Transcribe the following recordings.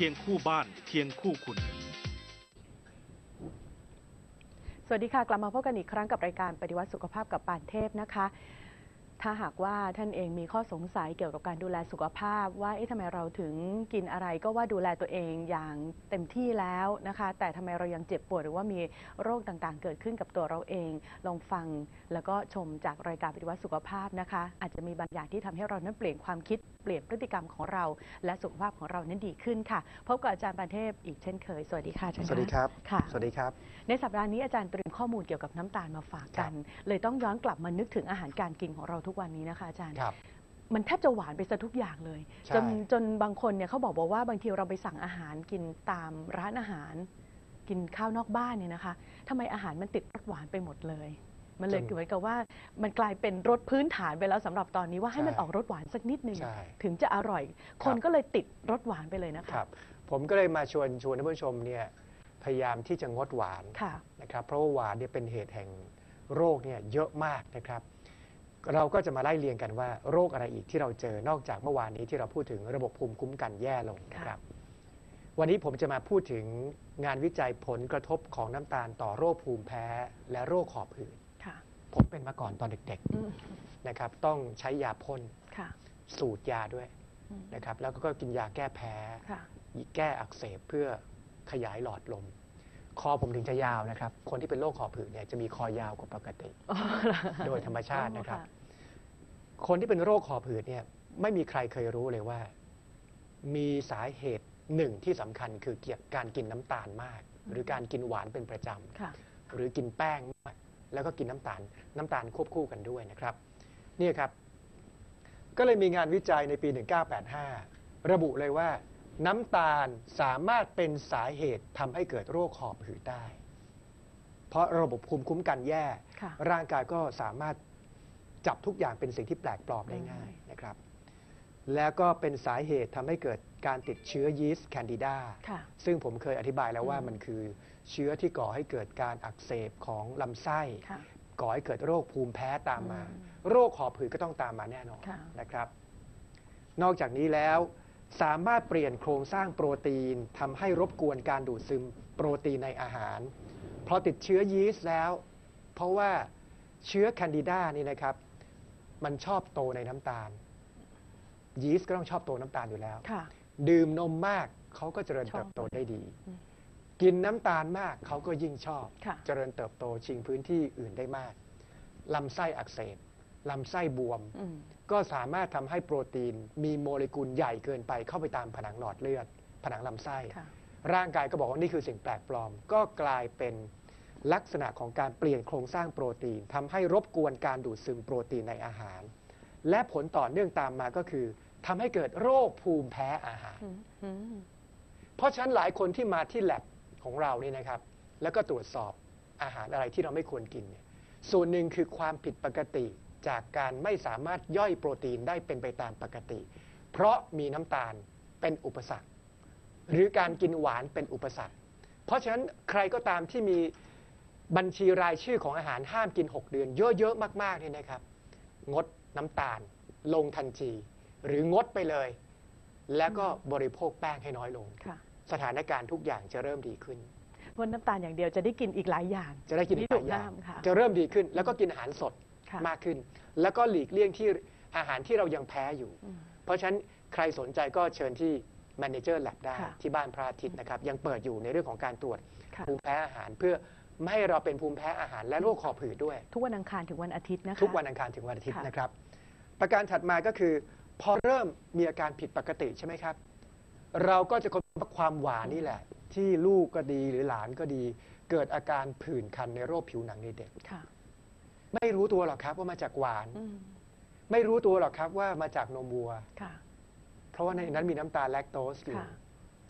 เคียงคู่บ้าน เคียงคู่คุณ สวัสดีค่ะ กลับมาพบกันอีกครั้งกับรายการปฏิวัติสุขภาพกับปานเทพนะคะ ถ้าหากว่าท่านเองมีข้อสงสัยเกี่ยวกับการดูแลสุขภาพ ว่าเอ๊ะทำไมเราถึงกินอะไรก็ว่าดูแลตัวเองอย่างเต็มที่แล้วนะคะ แต่ทำไมเรายังเจ็บปวดหรือว่ามีโรคต่างๆ เกิดขึ้นกับตัวเราเอง ลองฟังแล้วก็ชมจากรายการปฏิวัติสุขภาพนะคะ อาจจะมีบางอย่างที่ทำให้เรานั้นเปลี่ยนความคิดเปลี่ยนพฤติกรรมของเรา และสุขภาพของเรานั้นดีขึ้นค่ะพบกับอาจารย์ปานเทพอีกเช่นเคยสวัสดีค่ะอาจารย์สวัสดีครับค่ะสวัสดีครับ ในสัปดาห์นี้อาจารย์เตรียมข้อมูลเกี่ยวกับน้ำตาลมาฝากกัน เลยต้องย้อนกลับมานึกถึงอาหารการกินของเราทุกวันนี้นะคะอาจารย์ ครับ มันแทบจะหวานไปซะทุกอย่างเลย ใช่ จนจนบางคนเนี่ยเขาบอกบอกว่าบางทีเราไปสั่งอาหารกินตามร้านอาหาร กินข้าวนอกบ้านเนี่ยนะคะทำไมอาหารมันติดรสหวานไปหมดเลย มันเลยเหมือนกับว่ามันกลายเป็นรสพื้นฐานไปแล้วสำหรับตอนนี้ว่าให้มันออกรสหวานสักนิดนึงใช่ถึงจะอร่อยคนก็เลยติดรสหวานไปเลยนะคคะรับ ผมก็เลยมาชวนชวนท่านผู้ชมเนี่ยพยายามที่จะงดหวานค่ะ นะครับ เพราะว่าหวานเนี่ยเป็นเหตุแห่งโรคเนี่ยเยอะมากนะครับ เราก็จะมาไล่เรียงกันว่าโรคอะไรอีกที่เราเจอนอกจากเมื่อวานนี้ที่เราพูดถึงระบบภูมิคุ้มกันแย่ลงนะครับ วันนี้ผมจะมาพูดถึงงานวิจัยผลกระทบของน้ำตาลต่อโรคภูมิแพ้ และโรคหอบหืดค่ะผมเป็นมาก่อนตอนเด็กอืมๆนะครับ ต้องใช้ยาพ่นค่ะสูตรยาด้วยอืมนะครับ แล้วก็กินยาแก้แพ้ค่ะแก้อักเสบเพื่อขยายหลอดลม คอผมถึงจะยาวนะครับ คนที่เป็นโรคคอผืดเนี่ยจะมีคอยาวกว่าปกติอ๋อเหรอโดยธรรมชาตินะครับอ๋อคนที่เป็นโรคคอผืดเนี่ยไม่มีใครเคยรู้เลยว่า มีสาเหตุหนึ่งที่สำคัญคือเกี่ยวกับการกินน้ำตาลมาก หรือการกินหวานเป็นประจค่ะำหรือกินแป้งมาก แล้วก็กินน้ำตาล น้ำตาลควบคู่กันด้วยนะครับเนี่ยครับ ก็เลยมีงานวิจัยในปี 1985 ระบุเลยว่า น้ำตาลสามารถเป็นสาเหตุทำให้เกิดโรคหอบหืดได้ เพราะระบบภูมิคุ้มกันแย่ ค่ะร่างกายก็สามารถจับทุกอย่างเป็นสิ่งที่แปลกปลอมได้ง่ายนะครับ แล้วก็เป็นสาเหตุทำให้เกิดการติดเชื้อยีสต์แคนดิดา ค่ะซึ่งผมเคยอธิบายแล้วว่าอืม มันคือเชื้อที่ก่อให้เกิดการอักเสบของลำไส้ ค่ะ ก่อให้เกิดโรคภูมิแพ้ตามมา อืมโรคหอบหืดก็ต้องตามมาแน่นอนค่ะ นะครับ นอกจากนี้แล้ว สามารถเปลี่ยนโครงสร้างโปรตีนทำให้รบกวนการดูดซึมโปรตีนในอาหารเพราะติดเชื้อยีสต์แล้ว เพราะว่าเชื้อแคนดิดานี่นะครับ มันชอบโตในน้ำตาล ยีสต์ก็ต้องชอบโตน้ำตาลอยู่แล้วค่ะดื่มนมมากเขาก็เจริญชอบเติบโตได้ดีอืมกินน้ำตาลมากเขาก็ยิ่งชอบค่ะเจริญเติบโตชิงพื้นที่อื่นได้มากลำไส้อักเสบ ลำไส้บวมอืมก็สามารถทำให้โปรตีน มีโมเลกุลใหญ่เกินไปเข้าไปตามผนังหลอดเลือด ผนังลำไส้ค่ะร่างกายก็บอกว่านี่คือสิ่งแปลกปลอม ก็กลายเป็นลักษณะของการเปลี่ยนโครงสร้างโปรตีนทำให้รบกวนการดูดซึมโปรตีนในอาหาร และผลต่อเนื่องตามมาก็คือทำให้เกิดโรคภูมิแพ้อาหารอืมอืมเพราะฉะนั้นหลายคนที่มาที่แลบของเรานี่นะครับ แล้วก็ตรวจสอบอาหารอะไรที่เราไม่ควรกินเนี่ยส่วนหนึ่งคือความผิดปกติ จากการไม่สามารถย่อยโปรตีนได้เป็นไปตามปกติ เพราะมีน้ำตาลเป็นอุปสรรค หรือการกินหวานเป็นอุปสรรค เพราะฉะนั้นใครก็ตามที่มีบัญชีรายชื่อของอาหารห้ามกิน 6 เดือน เยอะๆมากๆเนี่ยนะครับ งดน้ำตาลลงทันที หรืองดไปเลย แล้วก็บริโภคแป้งให้น้อยลงค่ะสถานการณ์ทุกอย่างจะเริ่มดีขึ้นวันน้ำตาลอย่างเดียวจะได้กินอีกหลายอย่าง จะได้กินอีกหลายอย่างที่ถูกห้ามค่ะจะเริ่มดีขึ้นแล้วก็กินอาหารสดค่ะ มากขึ้น แล้วก็หลีกเลี่ยงที่อาหารที่เรายังแพ้อยู่อืมเพราะฉะนั้นใครสนใจก็เชิญที่ Manager Lab ได้ค่ะที่บ้านพระอาทิตย์นะครับยังเปิดอยู่ในเรื่องของการตรวจค่ะภูมิแพ้อาหารเพื่อไม่ให้เราเป็นภูมิแพ้อาหารและโรคคอผืดด้วย ทุกวันอังคารถึงวันอาทิตย์นะคะทุกวันอังคารถึงวันอาทิตย์ค่ะนะครับ ประการถัดมาก็คือ พอเริ่มมีอาการผิดปกติใช่ไหมครับ เราก็จะค้นพบความหวานนี่แหละ ที่ลูกก็ดีหรือหลานก็ดี เกิดอาการผื่นคันในโรคผิวหนังในเด็กค่ะ ไม่รู้ตัวหรอกครับว่ามาจากหวานอืมไม่รู้ตัวหรอกครับว่ามาจากนมวัวค่ะเพราะว่าในนั้นมีน้ำตาลแลคโตสอยู่ค่ะ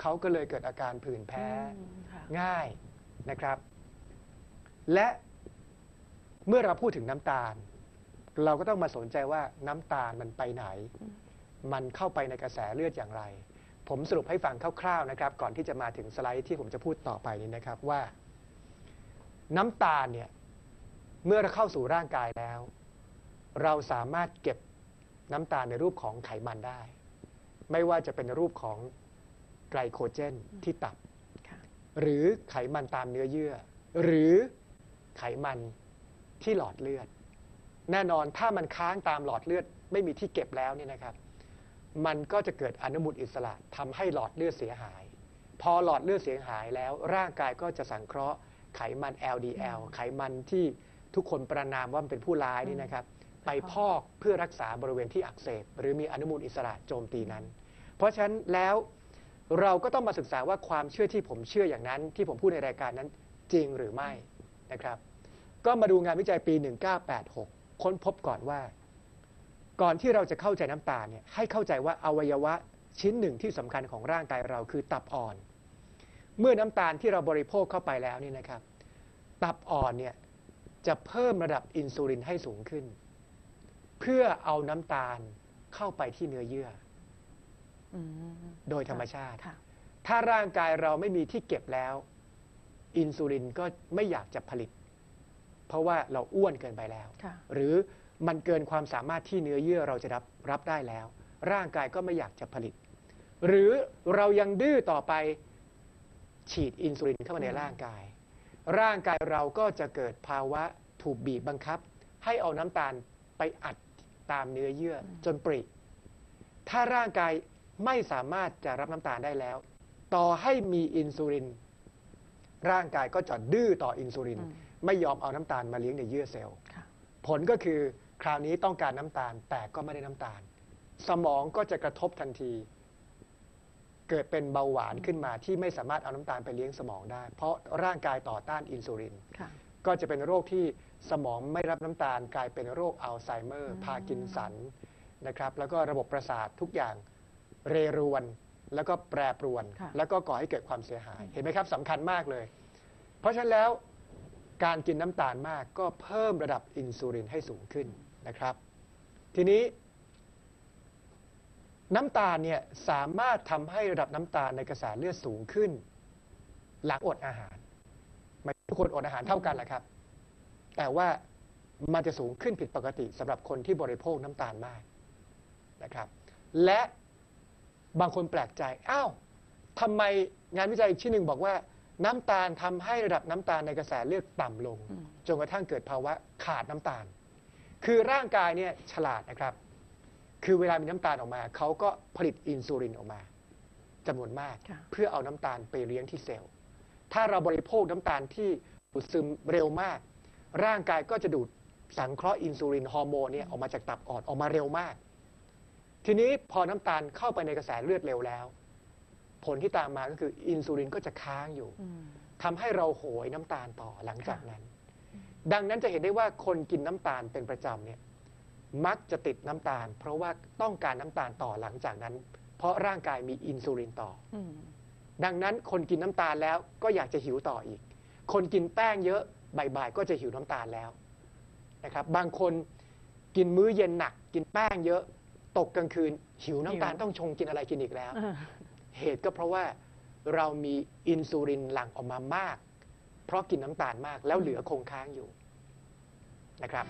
เขาก็เลยเกิดอาการผื่นแพ้อืมค่ะง่ายนะครับ และเมื่อเราพูดถึงน้ำตาล เราก็ต้องมาสนใจว่าน้ำตาลมันไปไหนอืมมันเข้าไปในกระแสเลือดอย่างไร ผมสรุปให้ฟังคร่าวๆนะครับ ก่อนที่จะมาถึงสไลด์ที่ผมจะพูดต่อไปนี้นะครับว่า น้ำตาลเนี่ย เมื่อเราเข้าสู่ร่างกายแล้ว เราสามารถเก็บน้ำตาลในรูปของไขมันได้ ไม่ว่าจะเป็นรูปของไกลโคเจนที่ตับค่ะหรือไขมันตามเนื้อเยื่อ หรือไขมันที่หลอดเลือด แน่นอนถ้ามันค้างตามหลอดเลือด ไม่มีที่เก็บแล้วเนี่ยนะครับ มันก็จะเกิดอนุมูลอิสระทำให้หลอดเลือดเสียหาย พอหลอดเลือดเสียหายแล้วร่างกายก็จะสังเคราะห์ไขมัน LDL ไขมันที่ ทุกคนประนามว่ามันเป็นผู้ร้ายนี่นะครับ ไปพอกเพื่อรักษาบริเวณที่อักเสบหรือมีอนุมูลอิสระโจมตีนั้น เพราะฉะนั้นแล้วเราก็ต้องมาศึกษาว่าความเชื่อที่ผมเชื่ออย่างนั้น ที่ผมพูดในรายการนั้นจริงหรือไม่นะครับ ก็มาดูงานวิจัยปี 1986 ค้นพบก่อนว่า ก่อนที่เราจะเข้าใจน้ำตาลเนี่ยให้เข้าใจว่าอวัยวะชิ้นหนึ่งที่สำคัญของร่างกายเราคือตับอ่อน เมื่อน้ำตาลที่เราบริโภคเข้าไปแล้วนี่นะครับ ตับอ่อนเนี่ย จะเพิ่มระดับอินซูลินให้สูงขึ้น เพื่อเอาน้ำตาลเข้าไปที่เนื้อเยื่ออืมโดยธรรมชาติค่ะถ้าร่างกายเราไม่มีที่เก็บแล้ว อินซูลินก็ไม่อยากจะผลิต เพราะว่าเราอ้วนเกินไปแล้วค่ะหรือมันเกินความสามารถที่เนื้อเยื่อเราจะรับรับได้แล้ว ร่างกายก็ไม่อยากจะผลิต หรือเรายังดื้อต่อไปฉีดอินซูลินเข้ามาในอืมร่างกาย ร่างกายเราก็จะเกิดภาวะถูกบีบบังคับ ให้เอาน้ำตาลไปอัดตามเนื้อเยื่ออจนปริ ถ้าร่างกายไม่สามารถจะรับน้ำตาลได้แล้ว ต่อให้มีอินซูลิน ร่างกายก็จะดื้อต่ออินซูลินอืมไม่ยอมเอาน้ำตาลมาเลี้ยงในเยื่อเซลล์ค่ะผลก็คือคราวนี้ต้องการน้ำตาลแต่ก็ไม่ได้น้ำตาล สมองก็จะกระทบทันที เกิดเป็นเบาหวานขึ้นมาที่ไม่สามารถเอาน้ำตาลไปเลี้ยงสมองได้ เพราะร่างกายต่อต้านอินซูลินค่ะก็จะเป็นโรคที่สมองไม่รับน้ำตาลกลายเป็นโรคอัลไซเมอร์อืมพาร์กินสันนะครับ แล้วก็ระบบประสาททุกอย่างเรรวน แล้วก็แปรปรวนค่ะแล้วก็ก่อให้เกิดความเสียหาย เห็นไหมครับสำคัญมากเลย เพราะฉะนั้นแล้วการกินน้ำตาลมากก็เพิ่มระดับอินซูลินให้สูงขึ้นนะครับ ทีนี้ น้ำตาลเนี่ยสามารถทำให้ระดับน้ำตาลในกระแสเลือดสูงขึ้น หลังอดอาหารไม่ทุกคนอดอาหารเท่ากันแหละครับ แต่ว่ามันจะสูงขึ้นผิดปกติสำหรับคนที่บริโภคน้ำตาลมากนะครับ และบางคนแปลกใจอ้าวทำไมงานวิจัยชิ้นหนึ่งบอกว่า น้ำตาลทำให้ระดับน้ำตาลในกระแสเลือดต่ำลง จนกระทั่งเกิดภาวะขาดน้ำตาล คือร่างกายเนี่ยฉลาดนะครับ คือเวลามีน้ำตาลออกมาเขาก็ผลิตอินซูลินออกมาจำนวนมากค่ะเพื่อเอาน้ำตาลไปเลี้ยงที่เซลล์ ถ้าเราบริโภคน้ำตาลที่ดูดซึมเร็วมาก ร่างกายก็จะดูดสังเคราะห์อินซูลินฮอร์โมนเนี่ยออกมาจากตับอ่อนออกมาเร็วมาก ทีนี้พอน้ำตาลเข้าไปในกระแสเลือดเร็วแล้ว ผลที่ตามมาก็คืออินซูลินก็จะค้างอยู่อืมทำให้เราโหยน้ำตาลต่อหลังจากนั้น ดังนั้นจะเห็นได้ว่าคนกินน้ำตาลเป็นประจำเนี่ย มักจะติดน้ำตาล เพราะว่าต้องการน้ำตาลต่อหลังจากนั้น เพราะร่างกายมีอินซูลินต่อ อืมดังนั้นคนกินน้ำตาลแล้วก็อยากจะหิวต่ออีก คนกินแป้งเยอะบ่ายๆก็จะหิวน้ำตาลแล้วนะครับ บางคนกินมื้อเย็นหนัก กินแป้งเยอะ ตกกลางคืน หิวน้ำตาลหิวต้องชงกินอะไรกินอีกแล้ว อ่าเหตุก็เพราะว่าเรามีอินซูลินหลั่งออกมามาก เพราะกินน้ำตาลมากแล้วเหลือคงค้างอยู่นะครับ